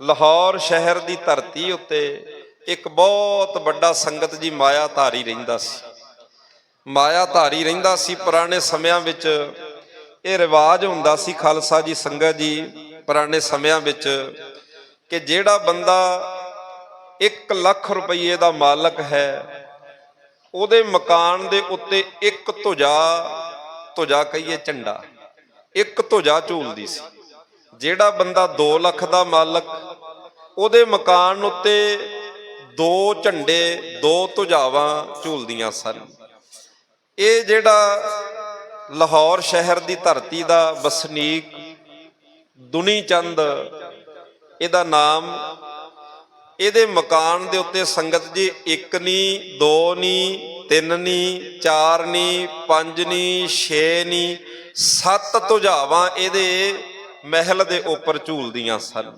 ਲਾਹੌਰ ਸ਼ਹਿਰ ਦੀ ਧਰਤੀ ਉੱਤੇ ਇੱਕ ਬਹੁਤ ਵੱਡਾ ਸੰਗਤ ਜੀ ਮਾਇਆ ਧਾਰੀ ਰਹਿੰਦਾ ਸੀ। ਮਾਇਆ ਧਾਰੀ ਰਹਿੰਦਾ ਸੀ, ਪੁਰਾਣੇ ਸਮਿਆਂ ਵਿੱਚ ਇਹ ਰਿਵਾਜ ਹੁੰਦਾ ਸੀ ਖਾਲਸਾ ਜੀ, ਸੰਗਤ ਜੀ ਪੁਰਾਣੇ ਸਮਿਆਂ ਵਿੱਚ ਕਿ ਜਿਹੜਾ ਬੰਦਾ 1 ਲੱਖ ਰੁਪਏ ਦਾ ਮਾਲਕ ਹੈ, ਉਹਦੇ ਮਕਾਨ ਦੇ ਉੱਤੇ ਇੱਕ ਧੁਜਾ ਧੁਜਾ ਕਹੀਏ ਝੰਡਾ, ਇੱਕ ਧੁਜਾ ਝੂਲਦੀ ਸੀ। ਜਿਹੜਾ ਬੰਦਾ 2 ਲੱਖ ਦਾ ਮਾਲਕ, ਉਹਦੇ ਮਕਾਨ ਉੱਤੇ ਦੋ ਝੰਡੇ, ਦੋ ਧੁਜਾਵਾਂ ਝੂਲਦੀਆਂ ਸਨ। ਇਹ ਜਿਹੜਾ ਲਾਹੌਰ ਸ਼ਹਿਰ ਦੀ ਧਰਤੀ ਦਾ ਵਸਨੀਕ ਦੁਨੀ ਚੰਦ ਇਹਦਾ ਨਾਮ, ਇਹਦੇ ਮਕਾਨ ਦੇ ਉੱਤੇ ਸੰਗਤ ਜੀ ਇੱਕ ਨਹੀਂ ਦੋ ਨਹੀਂ ਤਿੰਨ ਨਹੀਂ ਚਾਰ ਨਹੀਂ ਪੰਜ ਨਹੀਂ ਛੇ ਨਹੀਂ ਸੱਤ ਧੁਜਾਵਾਂ ਇਹਦੇ ਮਹਿਲ ਦੇ ਉੱਪਰ ਝੂਲਦੀਆਂ ਸਨ।